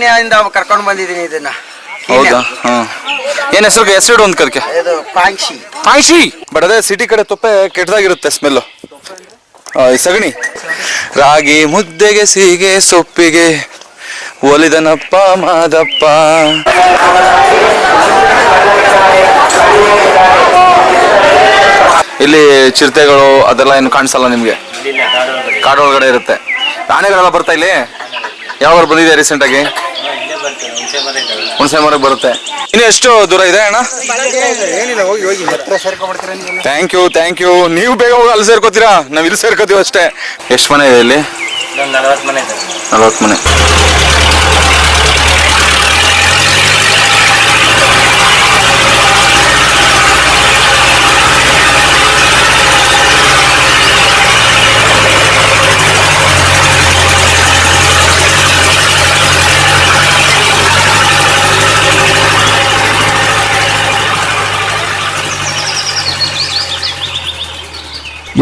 ಕೀನ್ಯಾದಿಂದ ಕರ್ಕೊಂಡು ಬಂದಿದ್ದೀನಿ ಇದನ್ನ. ಹೌದಾ? ಹಾ. ಏನ್ ಹೆಸರು ಹೆಸರು ಒಂದು ಕರ್ಕೆ. ಇದು ಪಾಂಕ್ಷಿ ಪಾಯ್ಸಿ ಬಟ್ ಅದೇ ಸಿಟಿ ಕಡೆ ತುಪ್ಪೆ ಕೆಟ್ಟದಾಗಿರುತ್ತೆ ಸ್ಮೆಲ್ಲು ಸಗಣಿ. ರಾಗಿ ಮುದ್ದೆಗೆ ಸೀಗೆ ಸೊಪ್ಪಿಗೆ. ಒಲಿದನಪ್ಪ ಮಾದಪ್ಪ. ಇಲ್ಲಿ ಚಿರತೆಗಳು ಅದೆಲ್ಲ ಏನು ಕಾಣಿಸಲ್ಲ ನಿಮ್ಗೆ? ಕಾಡೊಳಗಡೆ ಇರುತ್ತೆ. ಆನೆಗಳೆಲ್ಲ ಬರ್ತಾ ಇಲ್ಲಿ? ಯಾವಾಗ ಬಂದಿದೆ ರೀಸೆಂಟ್ ಆಗಿ? ಹುಣಸೆ ಮರಕ್ಕೆ ಬರುತ್ತೆ. ಇನ್ನು ಎಷ್ಟು ದೂರ ಇದೆ ಅಣ್ಣ? ಥ್ಯಾಂಕ್ ಯು ಥ್ಯಾಂಕ್ ಯು ನೀವು ಬೇಗ ಹೋಗಿ ಅಲ್ಲಿ ಸೇರ್ಕೋತೀರಾ? ನಾವು ಇಲ್ಲಿ ಸೇರ್ಕೋತೀವಿ ಅಷ್ಟೇ. ಎಷ್ಟು ಮನೆ ಇದೆ ಇಲ್ಲಿ? ನಲವತ್ತು ಮನೆ.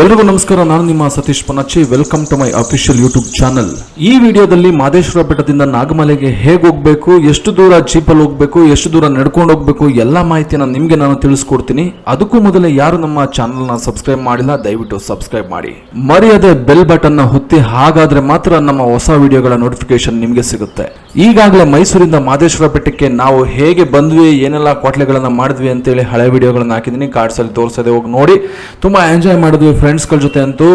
ಎಲ್ರಿಗೂ ನಮಸ್ಕಾರ, ನಾನು ನಿಮ್ಮ Satish Panachi welcome to my official YouTube channel ಈ ವಿಡಿಯೋದಲ್ಲಿ ಮಾದೇಶ್ವರ ಬೆಟ್ಟದಿಂದ ನಾಗಮಲೆಗೆ ಹೇಗೆ ಹೋಗ್ಬೇಕು, ಎಷ್ಟು ದೂರ ಜೀಪಲ್ಲಿ ಹೋಗ್ಬೇಕು, ಎಷ್ಟು ದೂರ ನಡ್ಕೊಂಡು ಹೋಗ್ಬೇಕು, ಎಲ್ಲ ಮಾಹಿತಿಯನ್ನು ನಿಮಗೆ ನಾನು ತಿಳಿಸ್ಕೊಡ್ತೀನಿ. ಅದಕ್ಕೂ ಮೊದಲೇ ಯಾರು ನಮ್ಮ ಚಾನಲ್ನ ಸಬ್ಸ್ಕ್ರೈಬ್ ಮಾಡಿಲ್ಲ, ದಯವಿಟ್ಟು ಸಬ್ಸ್ಕ್ರೈಬ್ ಮಾಡಿ. ಮರ್ಯಾದೆ ಬೆಲ್ ಬಟನ್ನ ಹೊತ್ತಿ ಹಾಗಾದ್ರೆ ಮಾತ್ರ ನಮ್ಮ ಹೊಸ ವಿಡಿಯೋಗಳ ನೋಟಿಫಿಕೇಶನ್ ನಿಮಗೆ ಸಿಗುತ್ತೆ. ಈಗಾಗಲೇ ಮೈಸೂರಿಂದ ಮಾದೇಶ್ವರ ಬೆಟ್ಟಕ್ಕೆ ನಾವು ಹೇಗೆ ಬಂದ್ವಿ, ಏನೆಲ್ಲ ಕೋಟ್ಲೆಗಳನ್ನು ಮಾಡಿದ್ವಿ ಅಂತೇಳಿ ಹಳೆ ವಿಡಿಯೋಗಳನ್ನು ಹಾಕಿದ್ದೀನಿ. ಕಾರ್ಡ್ಸಲ್ಲಿ ತೋರಿಸೋದೆ ಹೋಗಿ ನೋಡಿ. ತುಂಬ ಎಂಜಾಯ್ ಮಾಡಿದ್ವಿ ಫ್ರೆಂಡ್ಸ್ಗಳ ಜೊತೆ ಅಂತೂ.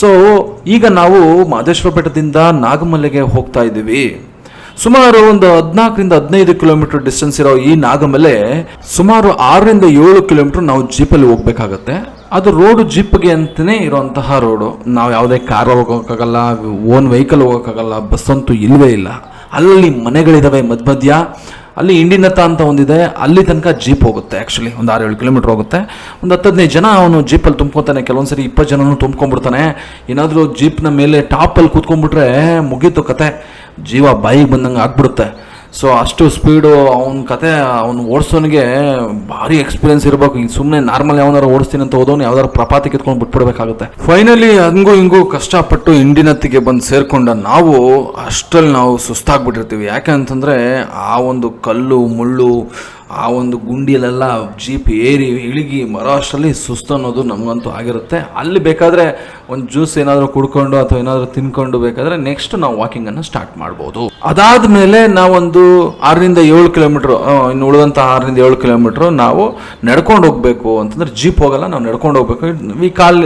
ಸೊ ಈಗ ನಾವು ಮಾದೇಶ್ವರ ಬೆಟ್ಟದಿಂದ ನಾಗಮಲೆಗೆ ಹೋಗ್ತಾ ಇದ್ದೀವಿ. ಸುಮಾರು ಒಂದು ಹದಿನಾಲ್ಕರಿಂದ ಹದಿನೈದು ಕಿಲೋಮೀಟರ್ ಡಿಸ್ಟೆನ್ಸ್ ಇರೋ ಈ ನಾಗಮಲೆ ಸುಮಾರು ಆರರಿಂದ ಏಳು ಕಿಲೋಮೀಟರ್ ನಾವು ಜೀಪಲ್ಲಿ ಹೋಗ್ಬೇಕಾಗತ್ತೆ. ಅದು ರೋಡು ಜೀಪ್ಗೆ ಅಂತಲೇ ಇರೋಂತಹ ರೋಡು ನಾವು ಯಾವುದೇ ಕಾರ್ ಹೋಗೋಕ್ಕಾಗಲ್ಲ ಓನ್ ವೆಹಿಕಲ್ ಹೋಗೋಕ್ಕಾಗಲ್ಲ ಬಸ್ ಅಂತೂ ಇಲ್ಲವೇ ಇಲ್ಲ. ಅಲ್ಲಿ ಮನೆಗಳಿದ್ದಾವೆ ಮಧ್ಯ ಅಲ್ಲಿ ಇಂಡಿನತ್ತ ಅಂತ ಒಂದಿದೆ. ಅಲ್ಲಿ ತನಕ ಜೀಪ್ ಹೋಗುತ್ತೆ ಆ್ಯಕ್ಚುಲಿ ಒಂದು ಆರು ಏಳು ಕಿಲೋಮೀಟ್ರ್ ಹೋಗುತ್ತೆ. ಒಂದು ಹತ್ತು ಹದಿನೈದು ಜನ ಅವನು ಜೀಪಲ್ಲಿ ತುಂಬ್ಕೊತಾನೆ. ಕೆಲವೊಂದು ಸರಿ ಇಪ್ಪತ್ತು ಜನನೂ ತುಂಬ್ಕೊಂಡ್ಬಿಡ್ತಾನೆ. ಏನಾದರೂ ಜೀಪ್ನ ಮೇಲೆ ಟಾಪಲ್ಲಿ ಕೂತ್ಕೊಂಡ್ಬಿಟ್ರೆ ಮುಗೀತು ಕತೆ. ಜೀವ ಬಾಯಿಗೆ ಬಂದಂಗೆ ಆಗ್ಬಿಡುತ್ತೆ. ಸೊ ಅಷ್ಟು ಸ್ಪೀಡು ಅವನ ಕತೆ, ಅವ್ನು ಓಡಿಸೋನಿಗೆ ಭಾರಿ ಎಕ್ಸ್ಪೀರಿಯನ್ಸ್ ಇರಬೇಕು. ಈಗ ಸುಮ್ಮನೆ ನಾರ್ಮಲ್ ಯಾವನಾರು ಓಡಿಸ್ತೀನಿ ಅಂತ ಹೋದವನು ಯಾವ್ದಾರು ಪ್ರಪಾತಿ ಕಿತ್ಕೊಂಡು ಬಿಟ್ಬಿಡ್ಬೇಕಾಗುತ್ತೆ. ಫೈನಲಿ ಹಂಗೂ ಹಿಂಗೂ ಕಷ್ಟಪಟ್ಟು ಇಂಡಿನತ್ತಿಗೆ ಬಂದು ಸೇರ್ಕೊಂಡ ನಾವು ಅಷ್ಟರಲ್ಲಿ ನಾವು ಸುಸ್ತಾಗ್ಬಿಟ್ಟಿರ್ತೀವಿ. ಯಾಕೆ ಅಂತಂದರೆ, ಆ ಒಂದು ಕಲ್ಲು, ಮುಳ್ಳು ಆ ಒಂದು ಗುಂಡಿಯಲ್ಲೆಲ್ಲ ಜೀಪ್ ಏರಿ ಇಳಿಗಿ ಮರೋ ಅಷ್ಟರಲ್ಲಿ ಸುಸ್ತು ಅನ್ನೋದು ನಮಗಂತೂ ಆಗಿರುತ್ತೆ. ಅಲ್ಲಿ ಬೇಕಾದರೆ ಒಂದು ಜ್ಯೂಸ್ ಏನಾದರೂ ಕುಡ್ಕೊಂಡು ಅಥವಾ ಏನಾದರೂ ತಿನ್ಕೊಂಡು ಬೇಕಾದರೆ ನೆಕ್ಸ್ಟ್ ನಾವು ವಾಕಿಂಗನ್ನು ಸ್ಟಾರ್ಟ್ ಮಾಡ್ಬೋದು. ಅದಾದ ಮೇಲೆ ನಾವೊಂದು ಆರರಿಂದ ಏಳು ಕಿಲೋಮೀಟ್ರ್ ಇನ್ನು ಉಳಿದಂಥ ಆರರಿಂದ ಏಳು ಕಿಲೋಮೀಟ್ರ್ ನಾವು ನಡ್ಕೊಂಡು ಹೋಗಬೇಕು ಅಂತಂದ್ರೆ ಜೀಪ್ ಹೋಗಲ್ಲ, ನಾವು ನಡ್ಕೊಂಡು ಹೋಗ್ಬೇಕು. ವಿ ಕಾಲ್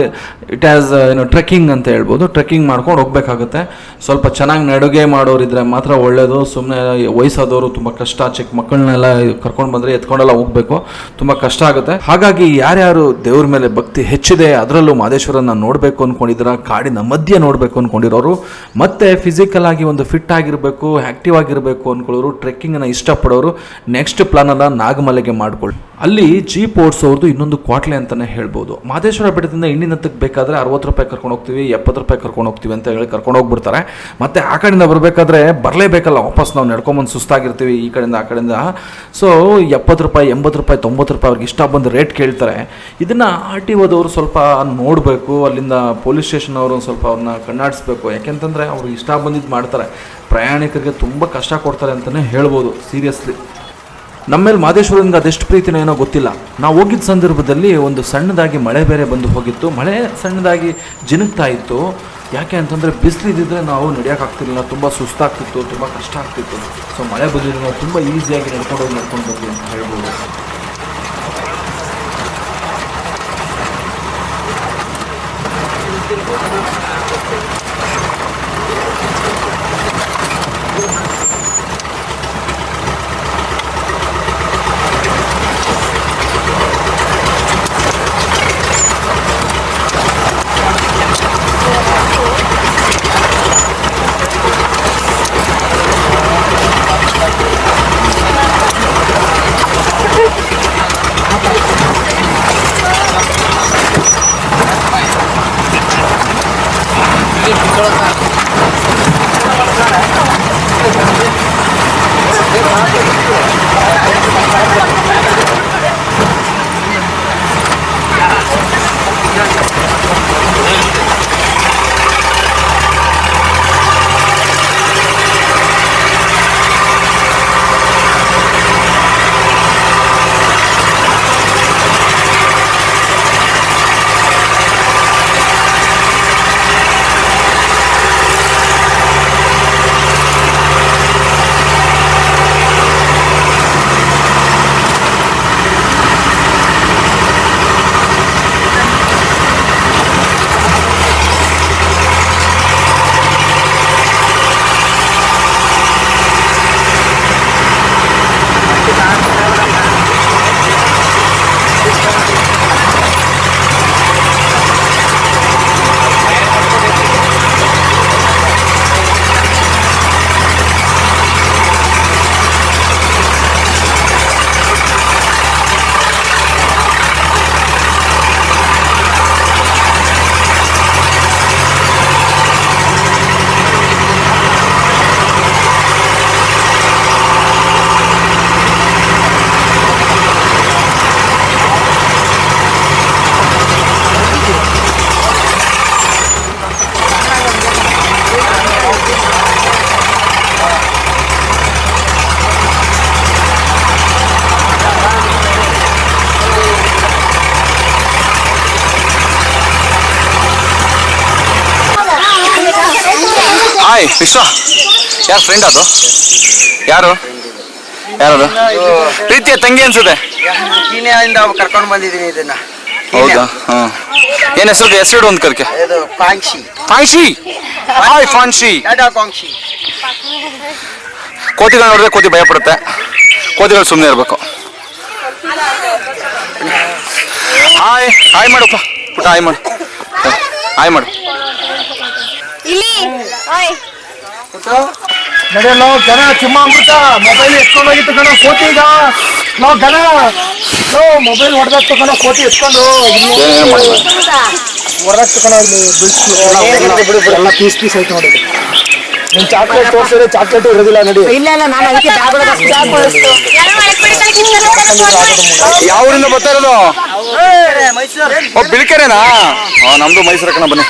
ಇಟ್ ಆಸ್ ಏನು ಟ್ರೆಕ್ಕಿಂಗ್ ಅಂತ ಹೇಳ್ಬೋದು. ಟ್ರೆಕ್ಕಿಂಗ್ ಮಾಡ್ಕೊಂಡು ಹೋಗ್ಬೇಕಾಗುತ್ತೆ. ಸ್ವಲ್ಪ ಚೆನ್ನಾಗಿ ನಡುಗೆ ಮಾಡೋರಿದ್ರೆ ಮಾತ್ರ ಒಳ್ಳೆಯದು ಸುಮ್ಮನೆ ವಯಸ್ಸಾದವರು ತುಂಬ ಕಷ್ಟ, ಚಿಕ್ಕ ಮಕ್ಕಳನ್ನೆಲ್ಲ ಕರ್ಕೊಂಡು ಬಂದರೆ ಎತ್ಕೊಂಡೆಲ್ಲ ಹೋಗ್ಬೇಕು. ತುಂಬ ಕಷ್ಟ ಆಗುತ್ತೆ. ಹಾಗಾಗಿ ಯಾರ್ಯಾರು ದೇವ್ರ ಮೇಲೆ ಭಕ್ತಿ ಹೆಚ್ಚಿದೆ, ಅದರಲ್ಲೂ ಮಾದೇಶ್ವರನ ನೋಡಬೇಕು ಅಂದ್ಕೊಂಡಿದ್ದೀರ ಕಾಡಿನ ಮಧ್ಯೆ ನೋಡಬೇಕು ಅಂದ್ಕೊಂಡಿರೋರು ಮತ್ತೆ ಫಿಸಿಕಲ್ ಆಗಿ ಒಂದು ಫಿಟ್ ಆಗಿರಬೇಕು ಆ್ಯಕ್ಟಿವ್ ಆಗಿರಬೇಕು ಅಂದ್ಕೊಳ್ಳೋರು ಟ್ರೆಕ್ಕಿಂಗನ್ನು ಇಷ್ಟಪಡೋರು. ನೆಕ್ಸ್ಟ್ ಪ್ಲಾನ್ ಅಲ್ಲ ನಾಗಮಲೆಗೆ ಮಾಡ್ಕೊಳ್ಳಿ. ಅಲ್ಲಿ ಜೀಪ್ ಓಡಿಸೋರ್ದು ಇನ್ನೊಂದು ಕ್ವಾಟ್ಲೆ ಅಂತಲೇ ಹೇಳ್ಬೋದು. ಮಾದೇಶ್ವರ ಬೆಟ್ಟದಿಂದ ಇಂಡಿನತ್ತಕ್ಕೆ ಬೇಕಾದ್ರೆ ಅರವತ್ತು ರೂಪಾಯಿ ಕರ್ಕೊಂಡು ಹೋಗ್ತೀವಿ, ಎಪ್ಪತ್ತು ರೂಪಾಯಿ ಕರ್ಕೊಂಡು ಹೋಗ್ತೀವಿ ಅಂತ ಹೇಳಿ ಕರ್ಕೊಂಡು ಹೋಗ್ಬಿಡ್ತಾರೆ. ಮತ್ತೆ ಆ ಕಡೆಯಿಂದ ಬರಬೇಕಾದ್ರೆ ಬರಲೇಬೇಕಲ್ಲ, ವಾಪಸ್ ನಾವು ನಡ್ಕೊಂಬಂದು ಸುಸ್ತಾಗಿರ್ತೀವಿ ಈ ಕಡೆಯಿಂದ ಆ ಕಡೆಯಿಂದ. ಸೊ ಎಪ್ಪತ್ತು ರೂಪಾಯಿ, ಎಂಬತ್ತು ರೂಪಾಯಿ, ತೊಂಬತ್ತು ರೂಪಾಯಿ ಅವ್ರಿಗೆ ಇಷ್ಟ ಬಂದು ರೇಟ್ ಕೇಳ್ತಾರೆ. ಇದನ್ನು ಆರ್ ಟಿ ಓದವರು ಸ್ವಲ್ಪ ನೋಡಬೇಕು, ಅಲ್ಲಿಂದ ಪೊಲೀಸ್ ಸ್ಟೇಷನ್ ಅವರು ಸ್ವಲ್ಪ ಅವ್ರನ್ನ ಕಣ್ಣಾಡಿಸ್ಬೇಕು. ಯಾಕೆಂತಂದರೆ ಅವ್ರಿಗೆ ಇಷ್ಟ ಬಂದಿದ್ದು ಮಾಡ್ತಾರೆ. ಪ್ರಯಾಣಿಕರಿಗೆ ತುಂಬ ಕಷ್ಟ ಕೊಡ್ತಾರೆ ಅಂತಲೇ ಹೇಳ್ಬೋದು ಸೀರಿಯಸ್ಲಿ ನಮ್ಮ ಮೇಲೆ ಮಾದೇಶ್ವರನಿಗೆ ಅದೆಷ್ಟು ಪ್ರೀತಿನೋ ಏನೋ ಗೊತ್ತಿಲ್ಲ. ನಾವು ಹೋಗಿದ್ದ ಸಂದರ್ಭದಲ್ಲಿ ಒಂದು ಸಣ್ಣದಾಗಿ ಮಳೆ ಬೇರೆ ಬಂದು ಹೋಗಿತ್ತು. ಮಳೆ ಸಣ್ಣದಾಗಿ ಜಿನುಗ್ತಾ ಇತ್ತು. ಯಾಕೆ ಅಂತಂದರೆ ಬಿಸಿಲು ಇದ್ದಿದ್ರೆ ನಾವು ನಡೆಯೋಕ್ಕಾಗ್ತಿರಲಿಲ್ಲ ತುಂಬ ಸುಸ್ತಾಗ್ತಿತ್ತು, ತುಂಬ ಕಷ್ಟ ಆಗ್ತಿತ್ತು. ಸೊ ಮಳೆ ಬಂದಿದ್ರೆ ನಾವು ತುಂಬ ಈಸಿಯಾಗಿ ನಡ್ಕೊಂಡು ಹೋಗಿ ನಡ್ಕೊಂಡು ಬಂದ್ವಿ ಅಂತ ಹೇಳ್ಬೋದು. ಹಾಯ್ ವಿಶ್ವ. ಯಾರು ಫ್ರೆಂಡ್ ಅದು? ಯಾರು? ಯಾರು ಪ್ರೀತಿಯ ತಂಗಿ ಅನ್ಸುತ್ತೆ. ಕೀನ್ಯಾದಿಂದ ಕರ್ಕೊಂಡು ಬಂದಿದ್ದೀನಿ ಇದನ್ನ. ಹೌದಾ? ಹಾ. ಏನ್ ಹೆಸರು? ಹೆಸರು ಒಂದು ಕರ್ಕೆ. ಇದು ಪಾಂಕ್ಷಿ ಫಾನ್ಶಿ ಹಾಯ್ ಟಾಟಾ ಪಾಂಕ್ಷಿ ಕೋತಿಗಳು ನೋಡಿದ್ರೆ ಕೋತಿ ಭಯ ಪಡುತ್ತೆ. ಕೋತಿಗಳು ಸುಮ್ಮನೆ ಇರಬೇಕು. ಹಾಯ್ ಹಾಯ್ ಮಾಡಪ್ಪ ಪುಟ್ಟ ಹಾಯ್ ಮಾಡು. ಹಾಯ್ ಮಾಡು. ಇಲ್ಲಿ ಓಯ್ ನಡೆಯಲ್ಲ ಚಿಮ್ಮ ಚಿಮ್ಮಾಮೃತ ಮೊಬೈಲ್ ಎತ್ಕೊಂಡು ಹೋಗಿತ್ತು ಕಣ ಕೋತಿಗ ನಾವು ಜನ ನೋ ಮೊಬೈಲ್ ಹೊಡೆದಾಗ್ತು ಕಣ ಕೋತಿ ಎತ್ಕೊಂಡು. ಹೊಡೆದಾಗ್ತು ಕಣ ಇಲ್ಲಿ ಬಿಡಿಸ್ಲು. ಎಲ್ಲ ಪೀಸ್ ಪೀಸ್ ಐತೆ ನೋಡಿ. ನೀನ್ ಚಾಕ್ಲೇಟ್ ತೋರಿಸಿದ್ರೆ ಚಾಕ್ಲೇಟ್ ಇರೋದಿಲ್ಲ ನೋಡಿ. ಇಲ್ಲ ಇಲ್ಲ ನಾನು ಅದಕ್ಕೆ ಯಾವ ಊರಿಂದ ಬರ್ತಾ ಇರೋದು? ಓ ಬಿಳಿಕೆರೆನಾ? ನಮ್ದು ಮೈಸೂರು ಕಣ ಬನ್ನಿ.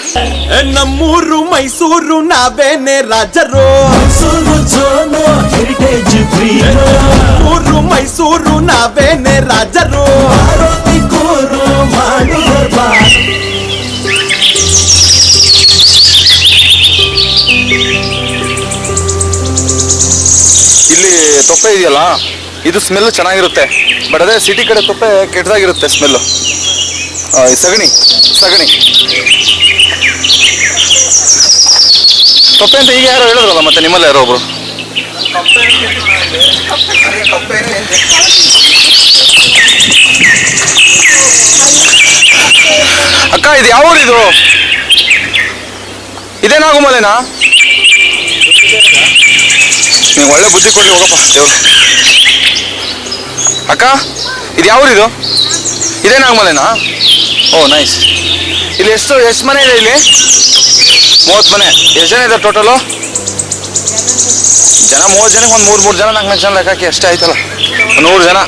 ನಮ್ಮೂರು ಮೈಸೂರು ನಾವೇನೆ ರಾಜರು. ಊರು ಮೈಸೂರು ನಾವೇನೆ ರಾಜರು. ಇಲ್ಲಿ ತೊಪ್ಪೆ ಇದೆಯಲ್ಲ? ಇದು ಸ್ಮೆಲ್ ಚೆನ್ನಾಗಿರುತ್ತೆ. ಬಟ್ ಅದೇ ಸಿಟಿ ಕಡೆ ತೊಪ್ಪೆ ಕೆಟ್ಟದಾಗಿರುತ್ತೆ ಸ್ಮೆಲ್ಲು ಸಗಣಿ ಸಗಣಿ. ತೊಪ್ಪೆ ಅಂತ ಈಗ ಯಾರೋ ಹೇಳಿದ್ರಲ್ಲ ಮತ್ತೆ ನಿಮ್ಮಲ್ಲಿ ಯಾರೋ ಒಬ್ರು? ಅಕ್ಕ, ಇದು ಯಾವ ಊರಿದ್ರು ಇದು ಇದೇನಾಗು ಮಲೆನಾ ನೀವು ಒಳ್ಳೆ ಬುದ್ಧಿ ಕೊಡಿ ಹೋಗಪ್ಪ. ದೇವ್ರು ಅಕ್ಕ, ಇದು ಯಾವ ಊರಿದು ಇದೇ ನಾಗಮಲೆನಾ? ಓ ನೈಸ್ ಇಲ್ಲಿ ಎಷ್ಟು ಎಷ್ಟು ಮನೆ ಇದೆ ಇಲ್ಲಿ? ಮೂವತ್ತು ಮನೆ. ಎಷ್ಟು ಜನ ಇದೆ ಟೋಟಲು ಜನ ಮೂವತ್ತು ಜನಕ್ಕೆ ಒಂದು ಮೂರು ಮೂರು ಜನ ನಾಲ್ಕು ನಾಲ್ಕು ಜನ ಲೆಕ್ಕಕ್ಕೆ ಅಷ್ಟೇ ಆಯ್ತಲ್ಲ. ನೂರು ಜನ.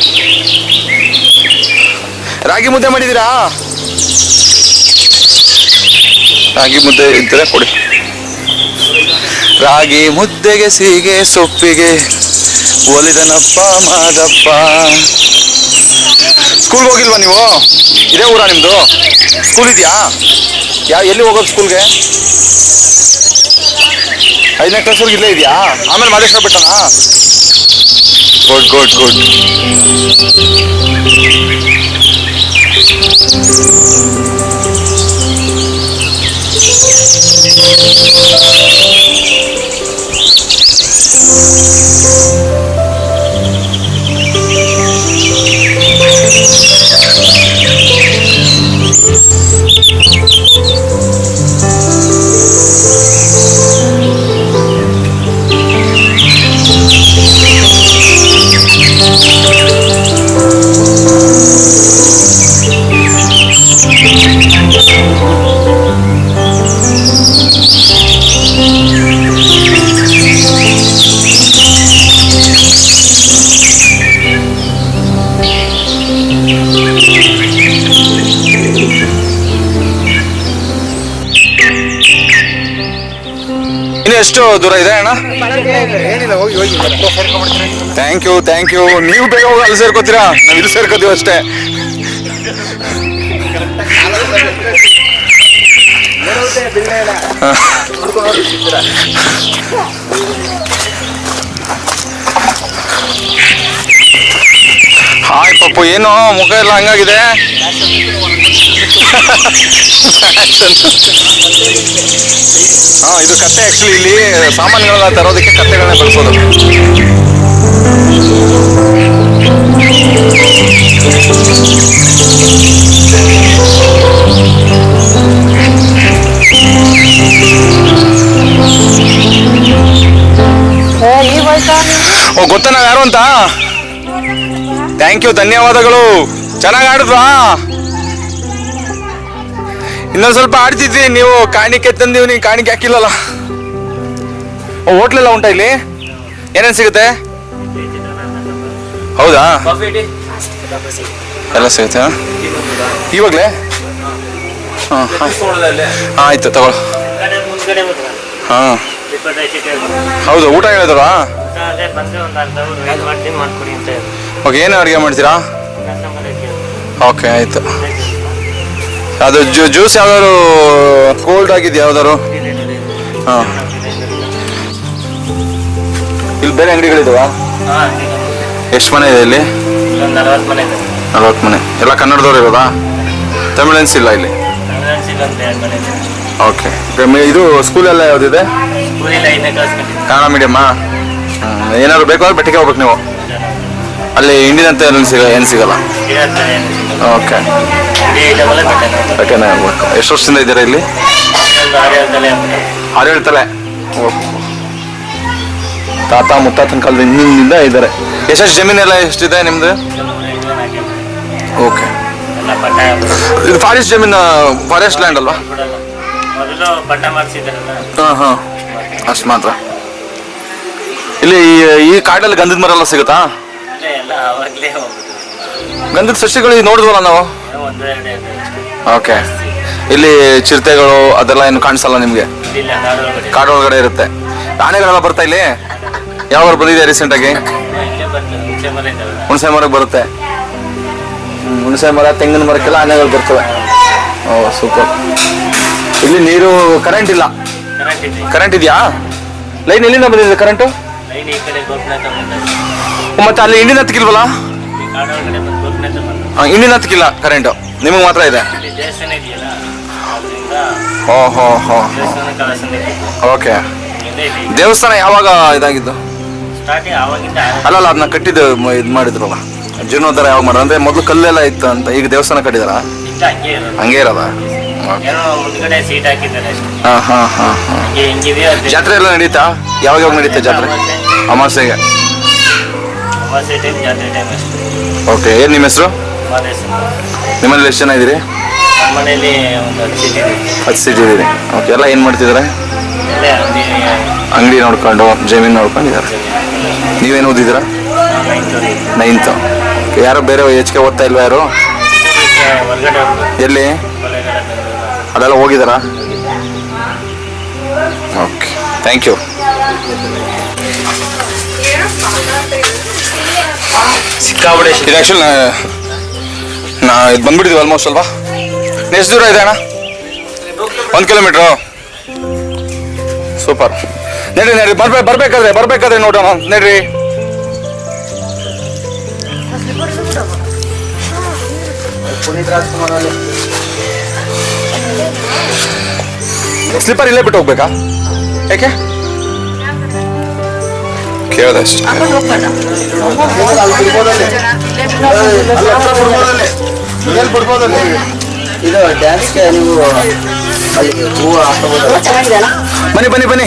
ರಾಗಿ ಮುದ್ದೆ ಮಾಡಿದ್ದೀರಾ? ರಾಗಿ ಮುದ್ದೆ ಇದ್ದರೆ ಕೊಡಿ. ರಾಗಿ ಮುದ್ದೆಗೆ ಸೀಗೆ ಸೊಪ್ಪಿಗೆ. ಒಲಿದನಪ್ಪ ಮಾದಪ್ಪ. ಸ್ಕೂಲ್ಗೆ ಹೋಗಿಲ್ವಾ ನೀವು? ಇದೇ ಊರ ನಿಮ್ದು? ಸ್ಕೂಲ್ ಇದೆಯಾ? ಯಾ ಎಲ್ಲಿ ಹೋಗೋದು ಸ್ಕೂಲ್ಗೆ ಐದನೇ ಕ್ಲಾಸ್ವರೆಗೆ ಇಲ್ಲೇ ಇದೆಯಾ? ಆಮೇಲೆ ಮಾದೇಶ್ವರ ಬಿಟ್ಟನಾ? ಗುಡ್ ಗುಡ್ ಗುಡ್ ಎಷ್ಟು ದೂರ ಇದೆ ಅಣ್ಣ? ಏನಿಲ್ಲ ಹೋಗಿ ಹೋಗಿ? ಥ್ಯಾಂಕ್ ಯು ಥ್ಯಾಂಕ್ ಯು ನೀವು ಬೇಗ ಹೋಗಿ ಅಲ್ಲಿ ಸೇರ್ಕೋತೀರಾ? ನಾವು ಇಲ್ಲಿ ಸೇರ್ಕೋತೀವಿ ಅಷ್ಟೇ. ಹಾಯ್ ಪಪ್ಪು ಏನು? ಮುಖ ಎಲ್ಲ ಹಂಗಾಗಿದೆ? ಹಾ ಇದು ಕತ್ತೆ ಆಕ್ಚುಲಿ ಇಲ್ಲಿ ಸಾಮಾನುಗಳನ್ನ ತರೋದಕ್ಕೆ ಕತ್ತೆಗಳನ್ನ ಬಳಸೋದು. ಓ ಗೊತ್ತಾ ನಾವ್ ಯಾರು ಅಂತ? ಥ್ಯಾಂಕ್ ಯು ಧನ್ಯವಾದಗಳು. ಚೆನ್ನಾಗಿ ಆಡಿದ್ವಾ? ಇನ್ನೊಂದು ಸ್ವಲ್ಪ ಆಡ್ತಿದ್ವಿ ನೀವು ಕಾಣಿಕೆ ತಂದೀವಿ ನೀವು ಕಾಣಿಕೆ ಹಾಕಿಲ್ಲಲ್ಲ. ಹೋಟ್ಲೆಲ್ಲ ಉಂಟಾ ಇಲ್ಲಿ? ಏನೇನು ಸಿಗುತ್ತೆ? ಹೌದಾ? ಎಲ್ಲ ಸಿಗುತ್ತೆ? ಇವಾಗಲೇ? ಹಾಂ ಆಯ್ತು ತಗೋ ಹಾಂ. ಹೌದು, ಊಟ ಹೇಳಿದ್ರಾ ಓಕೆ ಏನು ಅಡುಗೆ ಮಾಡ್ತೀರಾ? ಓಕೆ ಆಯಿತು. ಅದು ಜ್ಯೂ ಜ್ಯೂಸ್ ಯಾವ್ದಾದ್ರು ಕೋಲ್ಡ್ ಆಗಿದೆಯಾ ಯಾವ್ದಾದ್ರು? ಹಾಂ. ಇಲ್ಲಿ ಬೇರೆ ಅಂಗಡಿಗಳಿದಾವ? ಹಾಂ ಎಷ್ಟು ಮನೆ ಇದೆ ಇಲ್ಲಿ? ನಲವತ್ತು ಮನೆ. ಎಲ್ಲ ಕನ್ನಡದವ್ರು ಇರೋದಾ? ತಮಿಳನ್ಸ್ ಇಲ್ಲ ಇಲ್ಲಿ? ಓಕೆ. ಇದು ಸ್ಕೂಲೆಲ್ಲ ಯಾವುದಿದೆ? ಕನ್ನಡ ಮೀಡಿಯಮ್ಮ ಏನಾದ್ರು ಬೇಕಾದ್ರೆ ಬೆಟ್ಟಿಗೆ ಹೋಗ್ಬೇಕು ನೀವು. ಅಲ್ಲಿ ಇಂಡಿಯನ್ ಅಂತ ಏನು ಸಿಗ ಏನು ಸಿಗಲ್ಲ? ಏನು ಸಿಗಲ್ಲ. ಓಕೆ ಓಕೆನಾ ಎಷ್ಟು ವರ್ಷದಿಂದ ಇದ್ದೀರಾ ಇಲ್ಲಿ? ಆರೇಳು ತಲೆ. ತಾತ ಮುತ್ತಾತನ ಕಾಲದ ಹಿಂದಿನಿಂದ ಇದ್ದಾರೆ. ಎಷ್ಟೆಷ್ಟು ಜಮೀನೆಲ್ಲ ಎಷ್ಟಿದೆ ನಿಮ್ದು? ಓಕೆ ಇದು ಫಾರೆಸ್ಟ್ ಜಮೀನು? ಫಾರೆಸ್ಟ್ ಲ್ಯಾಂಡ್ ಅಲ್ವಾ? ಹಾಂ ಹಾಂ. ಅಷ್ಟು ಮಾತ್ರ. ಇಲ್ಲಿ ಈ ಕಾಡಲ್ಲಿ ಗಂಧದ ಮರ ಎಲ್ಲ ಸಿಗುತ್ತಾ? ಎಲ್ಲ ಗಂಧದ ಸಸ್ಯಗಳು ಈಗ ನೋಡಿದ್ವಲ್ಲ ನಾವು. ಓಕೆ. ಇಲ್ಲಿ ಚಿರತೆಗಳು ಅದೆಲ್ಲ ಏನು ಕಾಣಿಸಲ್ಲ ನಿಮಗೆ? ಇಲ್ಲ ನಾಡೊಳಗಡೆ ಕಾಡು ಒಳಗಡೆ ಇರುತ್ತೆ. ಆನೆಗಳೆಲ್ಲ ಬರ್ತಾ ಇಲ್ಲಿ? ಯಾವಾಗ ಬಂದಿದೆ ರೀಸೆಂಟ್ ಆಗಿ? ಬರ್ತದೆ ಹುಣಸೆ ಮರ ಇದ್ದಾವಲ್ಲ ಹುಣಸೆ ಮರಕ್ಕೆ ಬರುತ್ತೆ. ಹ್ಮ್, ಹುಣಸೆ ಮರ ತೆಂಗಿನ ಮರಕ್ಕೆಲ್ಲ ಆನೆಗಳು ಬರ್ತವೆ. ಓ ಸೂಪರ್ ಇಲ್ಲಿ ನೀರು ಕರೆಂಟ್ ಇಲ್ಲ. ಕರೆಕ್ಟ್ ಇದೆ. ಕರೆಂಟ್ ಇದೆಯಾ? ಲೈನ್ ಎಲ್ಲಿಂದ ಬಂದಿದೆ ಕರೆಂಟು ಲೈನ್ ಈ ಕಡೆ ಗೋಪಿನಾಥ ಬಂದ ಮತ್ತೆ ಅಲ್ಲಿ ಇಂಡಿನ ಹತ್ತಿಕಿಲ್ವಲ್ಲ ಇಂಡಿನ ಹತ್ತಿಕಿಲ್ಲ ಕರೆಂಟು ನಿಮಗೆ ಮಾತ್ರ ಇದೆ? ಹೋ ಓಕೆ ದೇವಸ್ಥಾನ ಯಾವಾಗ ಇದಾಗಿದ್ದು? ಅಲ್ಲಲ್ಲ ಅದನ್ನ ಕಟ್ಟಿದ್ದು ಇದು ಮಾಡಿದ್ರಲ್ಲ. ಜೀರ್ಣೋದ್ಧಾರ ಯಾವಾಗ ಮಾಡೋದು ಅಂದ್ರೆ ಮೊದಲು ಕಲ್ಲೆಲ್ಲ ಇತ್ತು ಅಂತ ಈಗ ದೇವಸ್ಥಾನ ಕಟ್ಟಿದಾರ? ಹಂಗೆ ಇರೋದು. ಹಾ ಹಾ ಹಾ ಜಾತ್ರೆ ಎಲ್ಲ ನಡೀತಾ? ಯಾವಾಗ ಯಾವಾಗ ನಡೀತಾ ಜಾತ್ರೆ? ಅಮಾಸೆಗೆ ಅಮಾವಾಸ್ಯೆ ಟೈಮ್ ಜಾತ್ರೆ ಟೈಮ್ ಅಷ್ಟೇ. ಓಕೆ ಏನು ನಿಮ್ಮ ಹೆಸರು? ಮಾದೇಶ ನಿಮ್ಮಲ್ಲಿ ಎಷ್ಟು ಜನ ಇದ್ದೀರಿ? ನಮ್ಮ ಒಂದು ಹತ್ತು ಸೀಟ್ ಇದೆ ಹತ್ತು ಸೀಟ್ ಇದ್ದೀರಿ. ಓಕೆ ಎಲ್ಲ ಏನು ಮಾಡ್ತಿದ್ದಾರೆ? ಅಂಗಡಿ ಅಂಗಡಿ ನೋಡ್ಕೊಂಡು ಜಮೀನು ನೋಡ್ಕೊಂಡಿದ್ದಾರೆ. ನೀವೇನು ಓದಿದ್ದೀರಾ? ನೈನ್ತು ಯಾರು ಬೇರೆ ಹೆಚ್ಚಿಗೆ ಓದ್ತಾ ಇಲ್ವಾ ಯಾರು? ಹೊರಗಡೆ ಎಲ್ಲಿ? ಅದೆಲ್ಲ ಹೋಗಿದ್ದಾರಾ? ಓಕೆ ಥ್ಯಾಂಕ್ ಯು ಸಿಕ್ಕಾಬಿಡೆ ಇದು ಆ್ಯಕ್ಚುಲಿ ನಾ ಇದು ಬಂದ್ಬಿಟ್ಟಿದ್ವಿ ಆಲ್ಮೋಸ್ಟ್ ಅಲ್ವಾ? ಎಷ್ಟು ದೂರ ಇದೆ ಅಣ್ಣ? ಒಂದು ಕಿಲೋಮೀಟ್ರು ಸೂಪರ್ ನಡ್ರಿ ನಡ್ರಿ ಬರ್ಬೇಕು ಬರ್ಬೇಕಾದ್ರೆ ಬರಬೇಕಾದ್ರೆ ನೋಡೋಣ ನಡ್ರಿ. ಸ್ಲೀಪರ್ ರಾಜ್ಕುಮಾರ್ ಅಲ್ಲಿ ಸ್ಲಿಪ್ಪರ್ ಇಲ್ಲೇ ಬಿಟ್ಟು ಹೋಗ್ಬೇಕಾ? ಯಾಕೆ ಕೇಳ್ದೆ ಅಷ್ಟೇ ಇದು ಡ್ಯಾನ್ಸ್ಗೆ ನೀವು ಹೂವು ಬನ್ನಿ ಬನ್ನಿ ಬನ್ನಿ.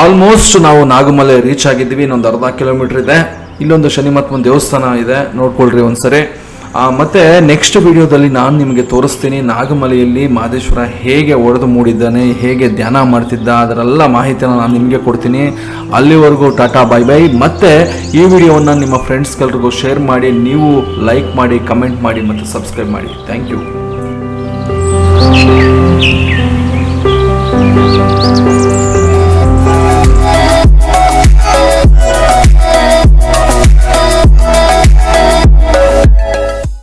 ಆಲ್ಮೋಸ್ಟ್ ನಾವು ನಾಗಮಲೆ ರೀಚ್ ಆಗಿದ್ವಿ ಇನ್ನೊಂದು ಅರ್ಧ ಕಿಲೋಮೀಟರ್ ಇದೆ. ಇಲ್ಲೊಂದು ಶನಿ ದೇವಸ್ಥಾನ ಇದೆ, ನೋಡ್ಕೊಳ್ರಿ ಒಂದ್ಸರಿ. ಮತ್ತೆ ನೆಕ್ಸ್ಟ್ ವಿಡಿಯೋದಲ್ಲಿ ನಾನು ನಿಮಗೆ ತೋರಿಸ್ತೀನಿ, ನಾಗಮಲೆಯಲ್ಲಿ ಮಾದೇಶ್ವರ ಹೇಗೆ ಒಡೆದು ಮೂಡಿದ್ದಾನೆ, ಹೇಗೆ ಧ್ಯಾನ ಮಾಡ್ತಿದ್ದ, ಅದರೆಲ್ಲ ಮಾಹಿತಿಯನ್ನು ನಾನು ನಿಮಗೆ ಕೊಡ್ತೀನಿ. ಅಲ್ಲಿವರೆಗೂ ಟಾಟಾ ಬೈ ಬೈ ಮತ್ತೆ ಈ ವಿಡಿಯೋವನ್ನು ನಿಮ್ಮ ಫ್ರೆಂಡ್ಸ್ಗೆಲ್ರಿಗೂ ಶೇರ್ ಮಾಡಿ, ನೀವು ಲೈಕ್ ಮಾಡಿ ಕಮೆಂಟ್ ಮಾಡಿ ಮತ್ತು ಸಬ್ಸ್ಕ್ರೈಬ್ ಮಾಡಿ. Thank you